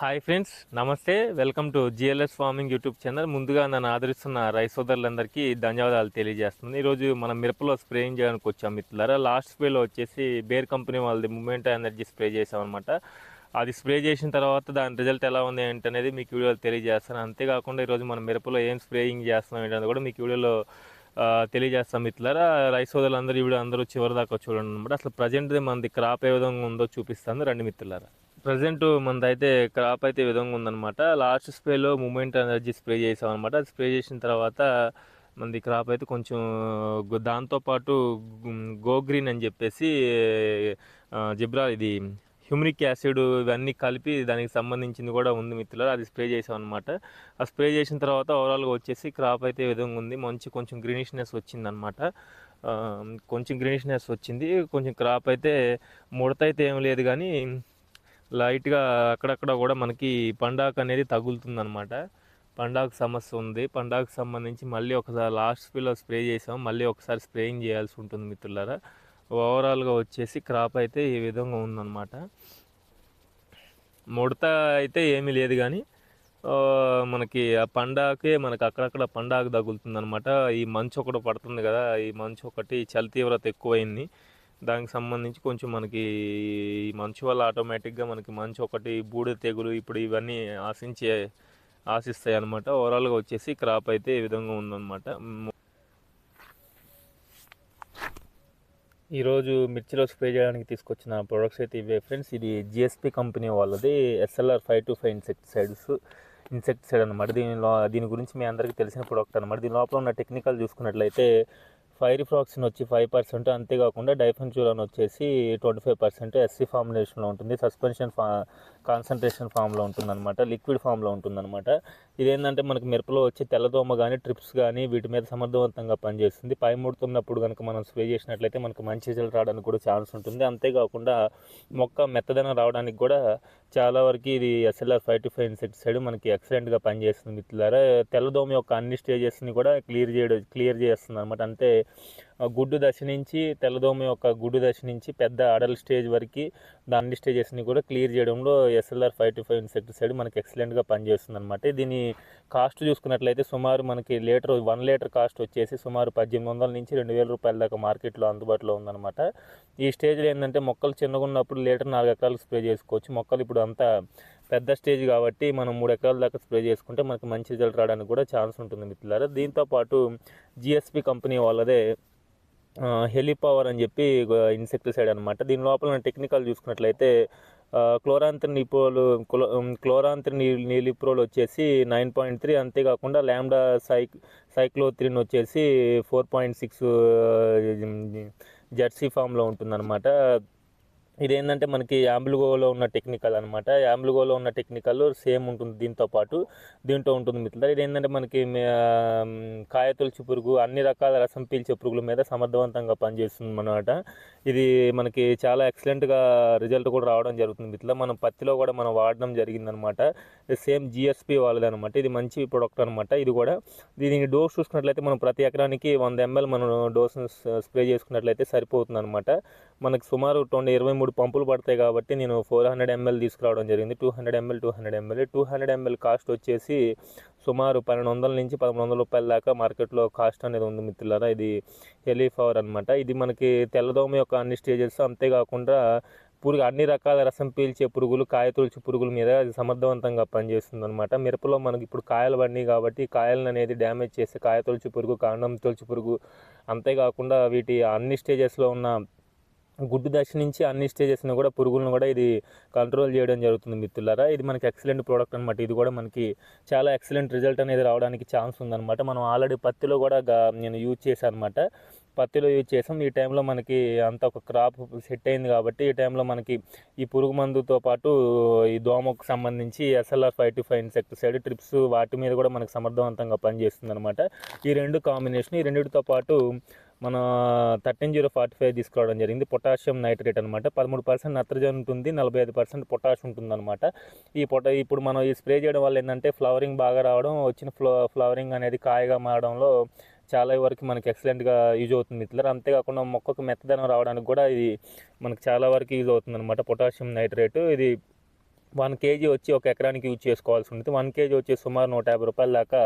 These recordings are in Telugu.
హాయ్ ఫ్రెండ్స్ నమస్తే. Welcome to GLS farming YouTube channel. ముందుగా నన్ను ఆదరిస్తున్న రైస్ సోదరులందరికీ ధన్యవాదాలు తెలియజేస్తుంది ఈరోజు మనం మిరపలో స్ప్రేయింగ్ చేయడానికి వచ్చాం మిత్రులారా. లాస్ట్ స్ప్రేలో వచ్చేసి బేర్ కంపెనీ వాళ్ళది మూమెంట్ ఎనర్జీ స్ప్రే చేసామన్నమాట అది స్ప్రే చేసిన తర్వాత దాని రిజల్ట్ ఎలా ఉంది ఏంటనేది మీకు వీడియోలో తెలియజేస్తాను. అంతేకాకుండా ఈరోజు మనం మిరపలో ఏం స్ప్రేయింగ్ చేస్తున్నాం ఏంటనేది కూడా మీకు వీడియోలో తెలియజేస్తాం మిత్రులారా. రైస్ సోదరులందరూ ఈ వీడియో అందరూ చివరిదాకా చూడండి అనమాట అసలు ప్రజెంట్ మనది క్రాప్ ఏ విధంగా ఉందో చూపిస్తాను. రండి మిత్రులారా. ప్రజెంట్ మనదైతే క్రాప్ అయితే విధంగా ఉందన్నమాట. లాస్ట్ స్ప్రేలో మూమెంట్ ఎనర్జీ స్ప్రే చేసాం అనమాట అది స్ప్రే చేసిన తర్వాత మనది క్రాప్ అయితే కొంచెం దాంతోపాటు గో గ్రీన్ అని చెప్పేసి జిబ్రా ఇది హ్యూమిక్ యాసిడ్ ఇవన్నీ కలిపి దానికి సంబంధించింది కూడా ఉంది మిత్రులు అది స్ప్రే చేసాం అనమాట ఆ స్ప్రే చేసిన తర్వాత ఓవరాల్గా వచ్చేసి క్రాప్ అయితే విధంగా ఉంది. మంచి కొంచెం గ్రీనిష్నెస్ వచ్చిందనమాట కొంచెం గ్రీనిష్నెస్ వచ్చింది. కొంచెం క్రాప్ అయితే ముడత అయితే ఏం లేదు కానీ లైట్గా అక్కడక్కడ కూడా మనకి పండాకు అనేది తగులుతుంది అనమాట పండాకు సమస్య ఉంది. పండాకు సంబంధించి మళ్ళీ ఒకసారి లాస్ట్ స్పీలో స్ప్రే చేసాం. మళ్ళీ ఒకసారి స్ప్రేయింగ్ చేయాల్సి ఉంటుంది మిత్రులారా. ఓవరాల్గా వచ్చేసి క్రాప్ అయితే ఈ విధంగా ఉందన్నమాట. ముడత అయితే ఏమీ లేదు కానీ మనకి ఆ పండాకే మనకి అక్కడక్కడ పండాకు తగులుతుంది అనమాట ఈ మంచు ఒకటి పడుతుంది కదా ఈ మంచు ఒకటి చలి తీవ్రత ఎక్కువైంది. దానికి సంబంధించి కొంచెం మనకి మంచు వల్ల ఆటోమేటిక్గా మనకి మంచు ఒకటి బూడిద తెగులు ఇప్పుడు ఇవన్నీ ఆశించే ఆశిస్తాయి అనమాట ఓవరాల్గా వచ్చేసి క్రాప్ అయితే ఈ విధంగా ఉందన్నమాట. ఈరోజు మిర్చిలో స్ప్రే చేయడానికి తీసుకొచ్చిన ప్రొడక్ట్స్ అయితే ఇవే ఫ్రెండ్స్ ఇది జిఎస్పి కంపెనీ వాళ్ళది. SLR five two five insecticides insecticide అనమాట దీనిలో దీని గురించి మీ అందరికీ తెలిసిన ప్రోడక్ట్ అనమాట దీని లోపల ఉన్న టెక్నికల్ చూసుకున్నట్లయితే ఫైర్ ఫ్రాక్సిన్ వచ్చి ఫైవ్ పర్సెంట్ అంతేకాకుండా డైఫెన్చూరాన్ వచ్చేసి ట్వంటీ ఫైవ్ పర్సెంట్ ఎస్సీ ఫార్ములేషన్లో ఉంటుంది. సస్పెన్షన్ ఫా కాన్సన్ట్రేషన్ ఫామ్లో ఉంటుందన్నమాట లిక్విడ్ ఫామ్లో ఉంటుందన్నమాట. ఇదేంటంటే మనకి మిరపలో వచ్చే తెల్లదోమ కానీ ట్రిప్స్ కానీ వీటి మీద సమర్థవంతంగా పనిచేస్తుంది. పై ముడుతున్నప్పుడు కనుక మనం స్ప్రే చేసినట్లయితే మనకు మంచి రిజల్ట్ రావడానికి కూడా ఛాన్స్ ఉంటుంది. అంతేకాకుండా మొక్క మెత్తదనం రావడానికి కూడా చాలా వరకు ఇది SLR five two five insecticide మనకి ఎక్సలెంట్గా పనిచేస్తుంది మిత్రులారా. తెల్లదోమ యొక్క అన్ని స్టేజెస్ని కూడా క్లియర్ చేయడం క్లియర్ చేస్తుంది అనమాట అంటే గుడ్డు దశ నుంచి తెల్లదోమ యొక్క గుడ్డు దశ నుంచి పెద్ద అడల్ స్టేజ్ వరకు దాని స్టేజెస్ని కూడా క్లియర్ చేయడంలో SLR five two five insecticide మనకి ఎక్సలెంట్గా పనిచేస్తుంది అనమాట దీని కాస్ట్ చూసుకున్నట్లయితే సుమారు మనకి లీటర్ వన్ లీటర్ కాస్ట్ వచ్చేసి సుమారు పద్దెనిమిది వందల నుంచి రెండు వేల రూపాయల దాకా మార్కెట్లో అందుబాటులో ఉందన్నమాట. ఈ స్టేజ్లో ఏంటంటే మొక్కలు చిన్నగా ఉన్నప్పుడు లీటర్ నాలుగు ఎకరాలు స్ప్రే చేసుకోవచ్చు. మొక్కలు ఇప్పుడు అంతా పెద్ద స్టేజ్ కాబట్టి మనం మూడు ఎకరాల దాకా స్ప్రే చేసుకుంటే మనకి మంచి రిజల్ట్ రావడానికి కూడా ఛాన్స్ ఉంటుంది మిత్రులారా. దీంతోపాటు జిఎస్పి కంపెనీ వాళ్ళదే హెలిపవర్ అని చెప్పి ఇన్సెక్టిసైడ్ అనమాట దీని లోపల టెక్నికల్ చూసుకున్నట్లయితే క్లోరాంత్రి నిపోలు క్లోరాంత్రి నీలిప్రోల్ వచ్చేసి నైన్ పాయింట్ త్రీ అంతేకాకుండా ల్యాండా సైక్ సైక్లోత్రిన్ వచ్చేసి ఫోర్ పాయింట్ సిక్స్ జెర్సీ ఫామ్లో ఉంటుందన్నమాట. ఇదేంటంటే మనకి యాంబ్లుగోలో ఉన్న టెక్నికల్ అనమాట యాంబ్లుగోలో ఉన్న టెక్నికల్ సేమ్ ఉంటుంది దీంతో పాటు దీంట్లో ఉంటుంది మిత్రులు ఇది ఏంటంటే మనకి కాయతులచి పురుగు అన్ని రకాల రసం పీల్చే పురుగుల మీద సమర్థవంతంగా పనిచేస్తుంది అనమాట ఇది మనకి చాలా ఎక్సలెంట్గా రిజల్ట్ కూడా రావడం జరుగుతుంది మిత్రులు మనం పత్తిలో కూడా మనం వాడడం జరిగిందనమాట సేమ్ జిఎస్పి వాళ్ళది అనమాట ఇది మంచి ప్రొడక్ట్ అనమాట ఇది కూడా దీనికి డోస్ చూసుకున్నట్లయితే మనం ప్రతి ఎకరానికి వంద ఎంఎల్ మనం డోస్ స్ప్రే చేసుకున్నట్లయితే సరిపోతుంది అనమాట మనకి సుమారు ట్వంటీ ఇరవై మూడు పంపులు పడతాయి కాబట్టి నేను ఫోర్ హండ్రెడ్ ఎంఎల్ తీసుకురావడం జరిగింది. Two hundred ML two hundred ML. Two hundred ML cost వచ్చేసి సుమారు పన్నెండు వందల నుంచి పదమూడు వందల రూపాయల దాకా మార్కెట్లో కాస్ట్ అనేది ఉంది మిత్రులారా. ఇది హెలిఫవర్ అనమాట ఇది మనకి తెల్లదోమ యొక్క అన్ని స్టేజెస్ అంతేకాకుండా పురుగు అన్ని రకాల రసం పీల్చే పురుగులు కాయ తొలిచి పురుగుల మీద అది సమర్థవంతంగా పనిచేస్తుంది అనమాట మిరపలో మనకి ఇప్పుడు కాయలు పడినాయి కాబట్టి కాయలను అనేది డ్యామేజ్ చేసే కాయ తులిచి పురుగు కాండం తులిచి పురుగు అంతేకాకుండా వీటి అన్ని స్టేజెస్లో ఉన్న గుడ్డు దశ నుంచి అన్ని స్టేజెస్ని కూడా పురుగులను కూడా ఇది కంట్రోల్ చేయడం జరుగుతుంది మిత్రులారా. ఇది మనకి ఎక్సలెంట్ ప్రోడక్ట్ అనమాట ఇది కూడా మనకి చాలా ఎక్సలెంట్ రిజల్ట్ అనేది రావడానికి ఛాన్స్ ఉందన్నమాట. మనం ఆల్రెడీ పత్తిలో కూడా నేను యూజ్ చేశాను అనమాట పత్తిలో యూజ్ చేసాం ఈ టైంలో మనకి అంత ఒక క్రాప్ సెట్ అయింది కాబట్టి ఈ టైంలో మనకి ఈ పురుగు మందుతో పాటు ఈ దోమకు సంబంధించి SLR five two five insecticide thrips వాటి మీద కూడా మనకు సమర్థవంతంగా పనిచేస్తుంది అనమాట ఈ రెండు కాంబినేషన్ ఈ రెండింటితో పాటు మన థర్టీన్ జీరో ఫార్టీ ఫైవ్ తీసుకురావడం జరిగింది. పొటాషియం నైట్రేట్ అనమాట పదమూడు పర్సెంట్ నత్రజని ఉంటుంది నలభై ఐదు పర్సెంట్ పొటాష్ ఉంటుందన్నమాట. ఈ పొట ఇప్పుడు మనం ఈ స్ప్రే చేయడం వల్ల ఏంటంటే ఫ్లవరింగ్ బాగా రావడం వచ్చిన ఫ్లో ఫ్లవరింగ్ అనేది కాయగా మారడంలో చాలా వరకు మనకి ఎక్సలెంట్గా యూజ్ అవుతుంది మిత్రులారా. అంతేకాకుండా మొక్కకు మెత్తదనం రావడానికి కూడా ఇది మనకు చాలా వరకు యూజ్ అవుతుంది అనమాట పొటాషియం నైట్రేట్. ఇది వన్ కేజీ వచ్చి ఒక ఎకరానికి యూజ్ చేసుకోవాల్సి ఉంటుంది. వన్ కేజీ వచ్చి సుమారు నూట యాభై రూపాయల దాకా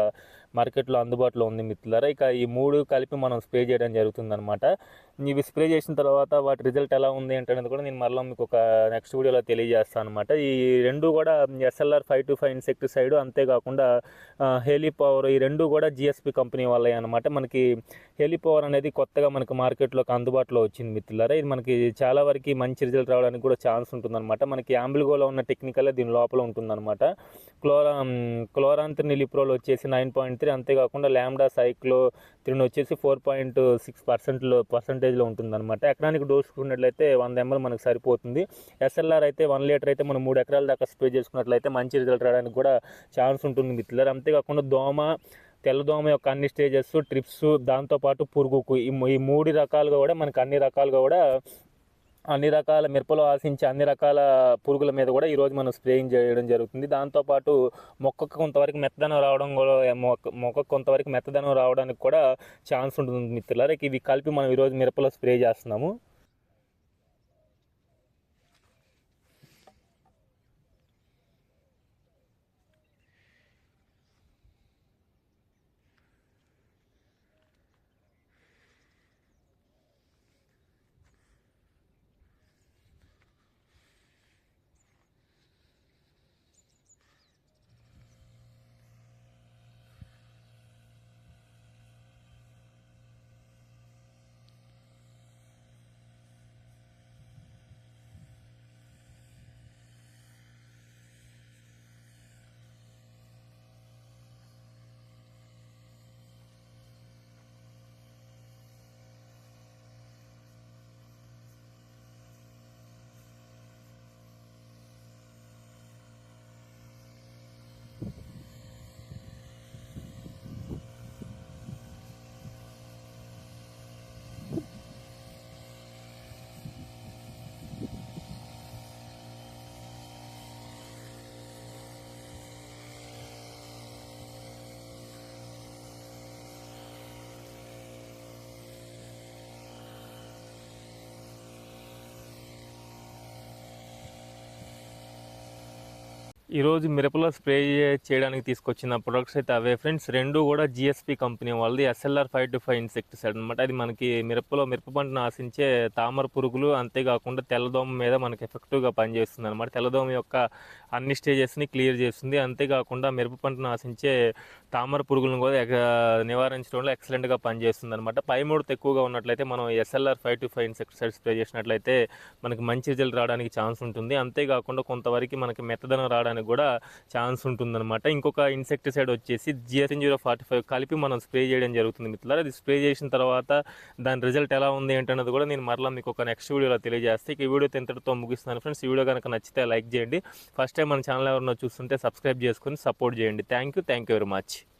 మార్కెట్లో అందుబాటులో ఉంది మిత్రులారా. ఇక ఈ మూడు కలిపి మనం స్ప్రే చేయడం జరుగుతుంది అనమాట ఇవి స్ప్రే చేసిన తర్వాత వాటి రిజల్ట్ ఎలా ఉంది ఏంటనేది కూడా నేను మరలా మీకు ఒక నెక్స్ట్ వీడియోలో తెలియజేస్తాను అనమాట ఈ రెండు కూడా SLR five two five insecticide అంతేకాకుండా హెలీ పవర్ ఈ రెండు కూడా జిఎస్పి కంపెనీ వాళ్ళే అనమాట మనకి హెలీ పవర్ అనేది కొత్తగా మనకి మార్కెట్లోకి అందుబాటులో వచ్చింది మిత్రులారా. ఇది మనకి చాలా వరకు మంచి రిజల్ట్ రావడానికి కూడా ఛాన్స్ ఉంటుందన్నమాట. మనకి యాంబ్లిగోలో ఉన్న టెక్నికలే దీని లోపల ఉంటుందన్నమాట. క్లోరా క్లోరాంత్ నిలిప్రోల్ వచ్చేసి నైన్ పాయింట్ త్రీ అంతేకాకుండా ల్యాండా సైక్లో త్రీని వచ్చేసి ఫోర్ పాయింట్ సిక్స్ పర్సెంట్లో పర్సంటేజ్లో ఉంటుందన్నమాట. ఎకరానికి డోస్ చూసుకున్నట్లయితే వంద ఎంఎల్ మనకు సరిపోతుంది. ఎస్ఎల్ఆర్ అయితే వన్ లీటర్ అయితే మనం మూడు ఎకరాల దాకా స్ప్రే చేసుకున్నట్లయితే మంచి రిజల్ట్ రావడానికి కూడా ఛాన్స్ ఉంటుంది మిత్రులారు. అంతేకాకుండా దోమ తెల్లదోమ యొక్క అన్ని స్టేజెస్ ట్రిప్స్ దాంతోపాటు పురుగుకు ఈ ఈ మూడు రకాలుగా కూడా మనకు అన్ని రకాలుగా కూడా అన్ని రకాల మిరపలో ఆశించే అన్ని రకాల పురుగుల మీద కూడా ఈరోజు మనం స్ప్రేయింగ్ చేయడం జరుగుతుంది. దాంతోపాటు మొక్కకు కొంతవరకు మెత్తదనం రావడం కూడా మొక్క మొక్కకు కొంతవరకు మెత్తదనం రావడానికి కూడా ఛాన్స్ ఉంటుంది మిత్రులారా. ఇవి కలిపి మనం ఈరోజు మిరపలో స్ప్రే చేస్తున్నాము. ఈరోజు మిరపలో స్ప్రే చేయడానికి తీసుకొచ్చిన ప్రొడక్ట్స్ అయితే అవే ఫ్రెండ్స్ రెండు కూడా జిఎస్పి కంపెనీ వాళ్ళది SLR five two five insecticide అనమాట అది మనకి మిరపలో మిరప పంటను ఆశించే తామర పురుగులు అంతేకాకుండా తెల్లదోమ మీద మనకి ఎఫెక్టివ్గా పనిచేస్తుంది అనమాట తెల్లదోమ యొక్క అన్ని స్టేజెస్ని క్లియర్ చేస్తుంది. అంతేకాకుండా మిరప పంటను ఆశించే తామర పురుగులను కూడా ఎగ- నివారించడంలో ఎక్సలెంట్గా పనిచేస్తుంది అనమాట పై ముడత ఎక్కువగా ఉన్నట్లయితే మనం SLR five two five insecticide spray చేసినట్లయితే మనకి మంచి రిజల్ట్ రావడానికి ఛాన్స్ ఉంటుంది. అంతేకాకుండా కొంతవరకు మనకి మెత్తదనం రావడానికి కూడా ఛాన్స్ ఉంటుందన్నమాట. ఇంకొక ఇన్సెక్టిసైడ్ వచ్చేసి జిఎస్ఎన్ జీరో ఫార్టీ ఫైవ్ కలిపి మనం స్ప్రే చేయడం జరుగుతుంది మిత్రులారా. అది స్ప్రే చేసిన తర్వాత దాని రిజల్ట్ ఎలా ఉంది ఏంటన్నది కూడా నేను మరలా మీకు ఒక నెక్స్ట్ వీడియోలో తెలియజేస్తే. ఈ వీడియో ఇంతటితో ముగిస్తున్నాను ఫ్రెండ్స్ ఈ వీడియో కనుక నచ్చితే లైక్ చేయండి. ఫస్ట్ టైం మన ఛానల్ ఎవరైనా చూస్తుంటే సబ్స్క్రైబ్ చేసుకొని సపోర్ట్ చేయండి. Thank you thank you very much